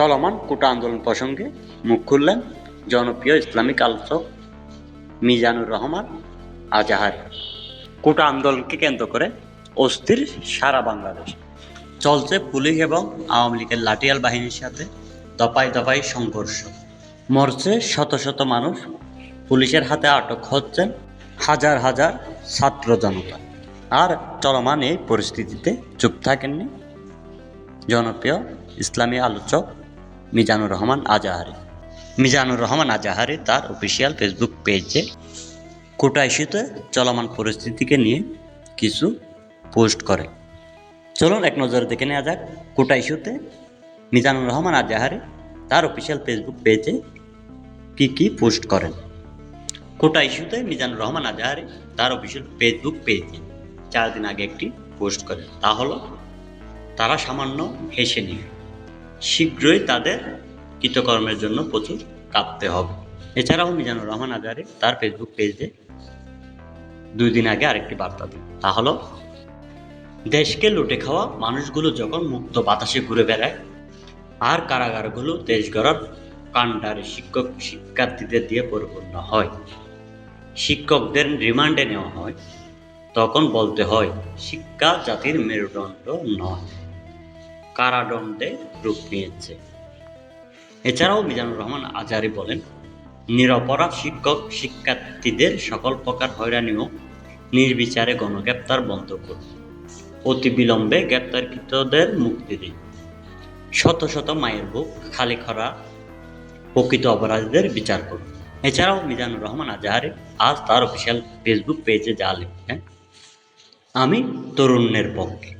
চলমান কোটা আন্দোলন প্রসঙ্গে মুখ খুললেন জনপ্রিয় ইসলামিক আলোচক মিজানুর রহমান আজাহার। কোটা আন্দোলনকে কেন্দ্র করে অস্থির সারা বাংলাদেশ। চলছে পুলিশ এবং আওয়ামী লীগের লাঠিয়াল বাহিনীর সাথে দফায় দফায় সংঘর্ষ। মরছে শত শত মানুষ। পুলিশের হাতে আটক হচ্ছেন হাজার হাজার ছাত্র জনতা। আর চলমান এই পরিস্থিতিতে চুপ থাকেননি জনপ্রিয় ইসলামী আলোচক মিজানুর রহমান আজাহারি। মিজানুর রহমান আজাহারি তার অফিসিয়াল ফেসবুক পেজে কোটা ইস্যুতে চলমান পরিস্থিতিকে নিয়ে কিছু পোস্ট করে। চলুন এক নজরে দেখে নেওয়া যাক কোটা ইস্যুতে মিজানুর রহমান আজাহারি তার অফিসিয়াল ফেসবুক পেজে কি কি পোস্ট করেন। কোটা ইস্যুতে মিজানুর রহমান আজাহারি তার অফিসিয়াল ফেসবুক পেজে চার দিন আগে একটি পোস্ট করেন। তা হলো, তারা সামান্য হেসে নিবে শীঘ্রই তাদের কৃতকর্মের জন্য প্রচুর কাঁপতে হবে। এছাড়াও মিজানুর রহমান আজারে, তার ফেসবুক পেজে দুই দিন আগে আরেকটি বার্তা দেন তা হলো, দেশকে লুটে খাওয়া মানুষগুলো যখন মুক্ত বাতাসে ঘুরে বেড়ায়, আর কারাগারগুলো দেশ গড়ার কাণ্ডারে শিক্ষক শিক্ষার্থীদের দিয়ে পরিপূর্ণ হয়। শিক্ষকদের রিমান্ডে নেওয়া হয়, তখন বলতে হয়, শিক্ষা জাতির মেরুদণ্ড নয়। কারাদণ্ডে রূপ নিয়েছে। এছাড়াও মিজানুর রহমান আজারি বলেন, নিরপরাধ শিক্ষক, শিক্ষার্থীদের সকল প্রকার হয়রানি ও নির্বিচারে গণগ্রেপ্তার বন্ধ করুন। অতি বিলম্বে গ্রেপ্তারকৃতদের মুক্তি দিন। শত শত মায়ের বুক খালি খরা প্রকৃত অপরাধীদের বিচার করুন। এছাড়াও মিজানুর রহমান আজাহারি আজ তার অফিসিয়াল ফেসবুক পেজে যা লিখেন আমি তরুণের পক্ষে।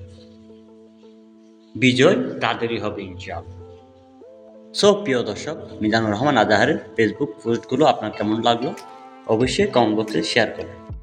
বিজয় তাদেরই হবে ইনশাল সো প্রিয় দর্শক, মিজানুর রহমান আজাহারের ফেসবুক পোস্টগুলো আপনার কেমন লাগল? অবশ্যই কমেন্ট বক্সে শেয়ার করুন